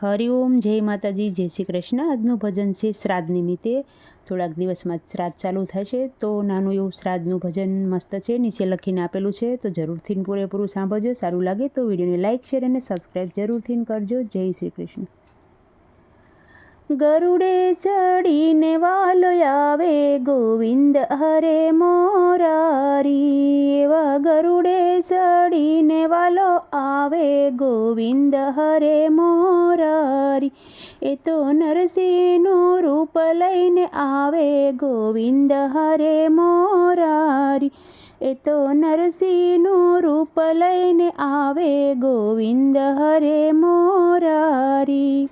હરિઓમ જય માતાજી, જય શ્રી કૃષ્ણ. આજનું ભજન છે શ્રાદ્ધ નિમિત્તે. થોડાક દિવસમાં શ્રાદ્ધ ચાલુ થશે, તો નાનું એવું શ્રાદ્ધનું ભજન મસ્ત છે. નીચે લખીને આપેલું છે, તો જરૂરથી પૂરેપૂરું સાંભળજો. સારું લાગે તો વિડીયોને લાઇક શેર અને સબસ્ક્રાઈબ જરૂરથી કરજો. જય શ્રી કૃષ્ણ. ગરુડે ચડીને વાલો આવે, ગોવિંદ હરે મોરારી. એવા ગરુડે ચડીને વાલો આવે, ગોવિંદ હરે મોરારી. એ તો નરસિંહનું રૂપ લઈને આવે, ગોવિંદ હરે મોરારી. એ તો નરસિંહનું રૂપ લઈને આવે, ગોવિંદ હરે મોરારી.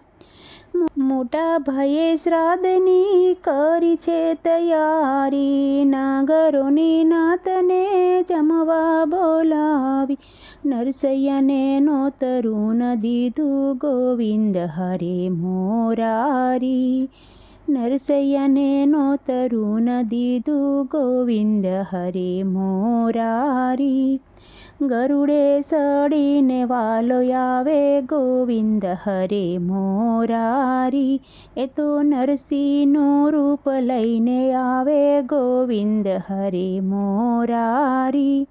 મોટા ભાઈએ શ્રાદ્ધની કરી છે તૈયારી. નાગરોની નાતને જમવા બોલાવી. નરસૈયાને નોતરું ન દીધું ગોવિંદ હરે મોરારી. નરસૈયાને નોતરું ન દીધું ગોવિંદ હરે મોરારી. ગરુડે સડીને વાલો આવે ગોવિંદ હરે મોરારી. એ તો નરસિંહનું રૂપ લઈને આવે ગોવિંદ હરે મોરારી.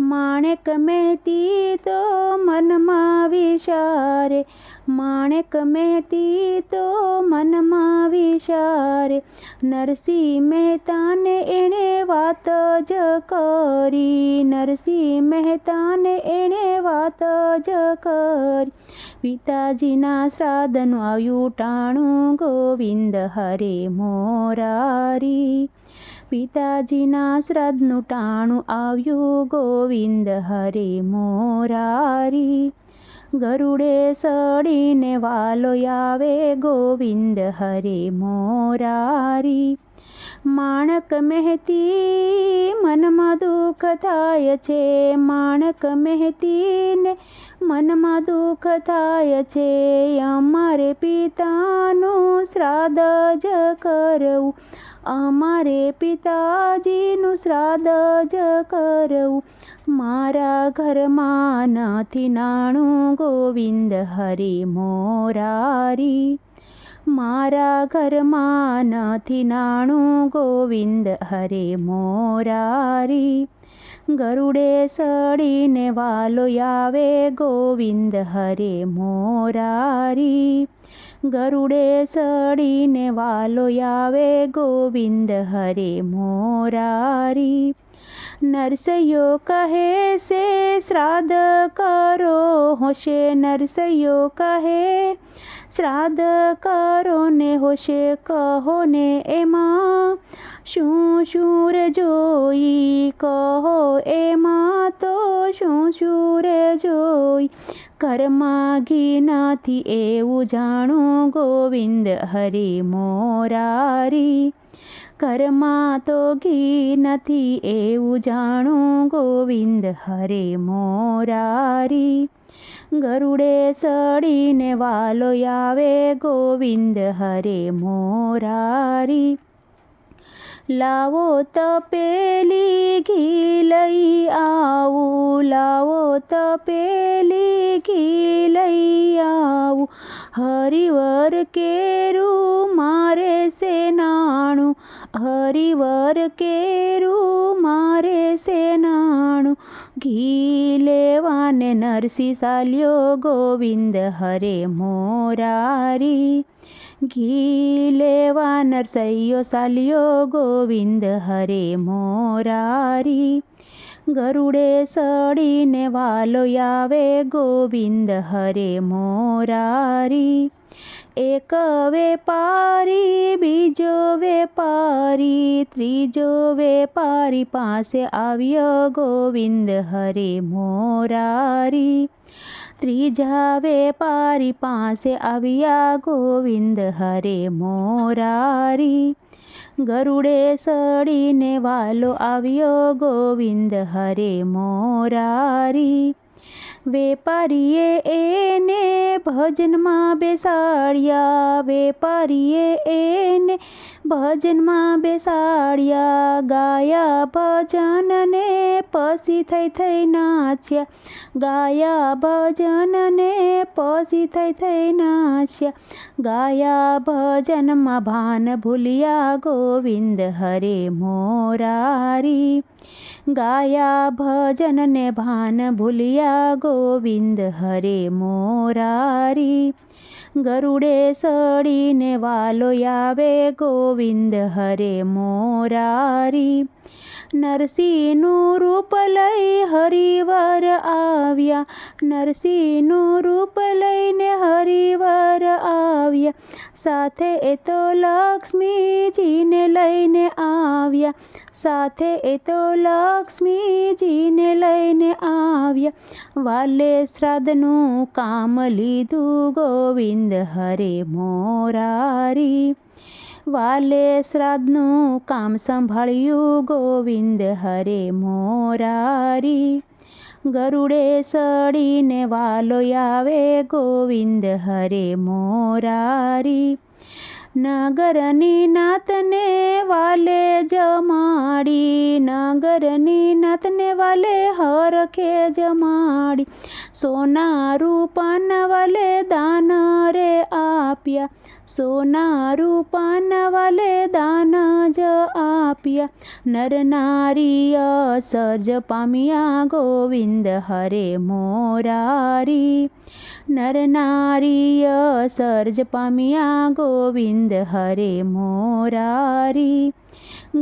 માણેક મહેતી તો મનમાં વિચારે માણેક મહેતી તો મનમાં વિચારે નરસિંહ મહેતાને એણે વાત જ કરી. નરસિંહ મહેતાને એણે વાત જ કરી. પિતાજીના શ્રાદ્ધનું આવ્યું ટાણું ગોવિંદ હરે મોરારી. પિતાજીના શ્રાદ્ધનું ટાણું આવ્યું, ગોવિંદ હરે મોરારી. ગરુડે સડીને વાલો આવે, ગોવિંદ હરે મોરારી. માણક મહેતી, મનમાં દુઃખ થાય છે. માણક મહેતીને મનમાં દુઃખ થાય છે. અમારે પિતાનું શ્રાદ્ધ જ કરવું. અમારે પિતાજીનું શ્રાદ્ધ જ કરવું. મારા ઘરમાં નથી નાણું ગોવિંદ હરે મોરારી. મારા ઘરમાં નથી નાણું ગોવિંદ હરે મોરારી. ગરુડે સડીને વાલો આવે ગોવિંદ હરે મોરારી. ગરુડે સડીને વાલો આવે ગોવિંદ હરે મોરારી. નરસૈયો કહે છે શ્રાદ્ધ કરો હોશે. નરસૈયો કહે શ્રાદ્ધ કરો ને હોશે કહો ને એમાં. શું શું જોઈ કહો એમાં તો શું શું જોઈ. કર્મા ઘી નથી એવું જાણું ગોવિંદ હરે મોરારી. કરમા તો ઘી નથી એવું જાણું ગોવિંદ હરે મોરારી. ગરુડે સડીને વાલો આવે ગોવિંદ હરે મોરારી. લાવો તપેલી ઘી લઈ આવું, લાવો તપેલી ઘી લઈ આવું. હરિવર કેરું મારે સે નાણું, હરિવર કેરું મારે સે નાણું ઘી લેવાને નરસિંહ સાલ્યો ગોવિંદ હરે મોરારી ઘી લેવા નરસૈયો સાલ્યો ગોવિંદ હરે મોરારી ગરુડે સડીને વાલો આવે ગોવિંદ હરે મોરારી. એક વેપારી, બીજો વેપારી, ત્રીજો વેપારી પાસે આવ્યો ગોવિંદ હરે મોરારી. ત્રીજા વેપારી પાસે આવ્યા ગોવિંદ હરે મોરારી. ગરુડે સડીને વાલો આવ્યો ગોવિંદ હરે મોરારી વેપારીએ એને ભજનમાં બેસાડ્યા વેપારીએ એને ભજનમાં બેસાડ્યા ગાયા ભજનને પછી થઈ થઈ નાચ્યા. ગાયા ભજનને પછી થઈ થઈ નાચ્યા. ગાયા ભજનમાં ભાન ભૂલ્યા ગોવિંદ હરે મોરારી. ગાયા ભજનને ભાન ભૂલ્યા ગોવિંદ હરે મોરારી. ગરુડે સડીને વાલો આવે ગોવિંદ હરે મોરારી. નરસિંહનું રૂપ લઈ હરિવર આવ્યા. નરસિંહનું રૂપ લઈને હરિવર આવ્યા. સાથે એ તો લક્ષ્મીજીને લઈને આવ્યા. સાથે એ તો લક્ષ્મીજીને લઈને આવ્યા. વાલે શ્રાદ્ધનું કામ લીધું ગોવિંદ હરે મોરારી. વાલે શ્રાદ્ધનું કામ સંભાળ્યું ગોવિંદ હરે મોરારી. ગરુડે સડીને વાલો આવે ગોવિંદ હરે મોરારી. નગરની નાતને વાલે જમાડી નગરની નાતને વાલે હરખે જમાડી સોના રૂપાના વાલે દાન રે આપ્યા સોના રૂપાના વાલે દાન જ આપ્યા નર નારીય સર્જ પામ્યા ગોવિંદ હરે મોરારી નર નારીય સર્જ પામ્યા ગોવિંદ હરે મોરારી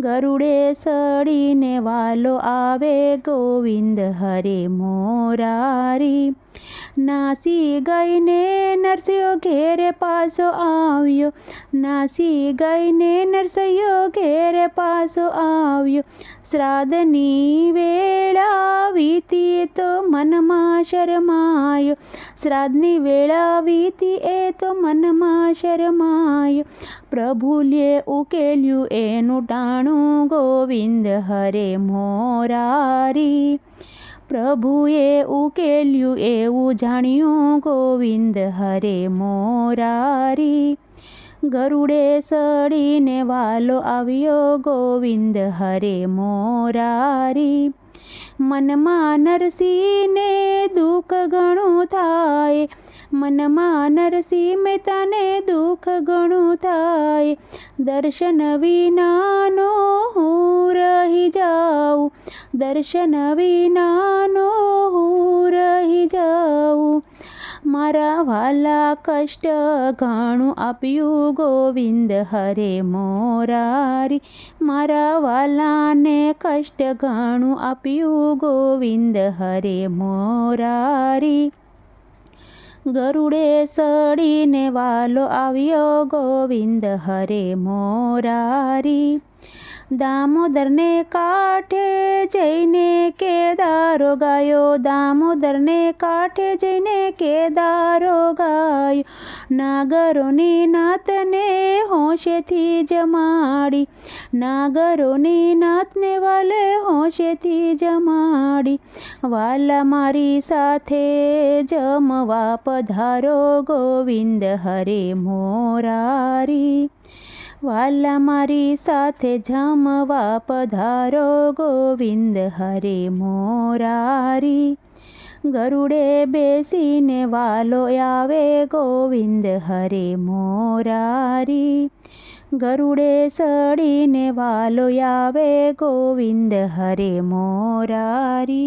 ગરુડે સડીને વાલો આવે ગોવિંદ હરે મોરારી નાસી ગઈને નરસિંહ ઘેરે પાછો આવ્યો. નાસી ગઈને નરસિંહ ઘેરે પાછો આવ્યો. શ્રાદ્ધની વેળા વીતી તો મનમાં શરમાયો. શ્રાદ્ધની વેળા વીતી એ તો મનમાં શરમાયો. પ્રભુલે ઉકેલ્યું એનું ટાણું ગોવિંદ હરે મોરારી. પ્રભુએ ઉકેલ્યું એવું જાણ્યું ગોવિંદ, હરે મોરારી, ગરુડે સડીને વાલો આવ્યો ગોવિંદ, હરે મોરારી, મનમાં નરસિંહને દુઃખ ઘણું થાય મનમાં નરસિંહ મહેતાને દુઃખ ઘણું થાય. દર્શન વિનાનો હું રહી જાઉં. દર્શન વિનાનો હું રહી જાઉં. મારા વાલા કષ્ટ ઘણું આપ્યું ગોવિંદ હરે મોરારી. મારા વાલાને કષ્ટ ઘણું આપ્યું ગોવિંદ હરે મોરારી. ગરુડે સડીને વાલો આવ્યો ગોવિંદ હરે મોરારી દામોદરને કાંઠે જઈને કેદારો ગાયો. દામોદરને કાંઠે જઈને કેદારો ગાયો. નાગરોની નાતને હોંશેથી જમાડી નાગરોની નાતને વાલે હોંશેથી જમાડી વાલા મારી સાથે જમવા પધારો ગોવિંદ હરે મોરારી. વાલા મારી સાથે જમવા પધારો, ગોવિંદ હરે મોરારી. ગરુડે બેસીને વાલો આવે, ગોવિંદ હરે મોરારી. ગરુડે સડીને વાલો આવે, ગોવિંદ હરે મોરારી.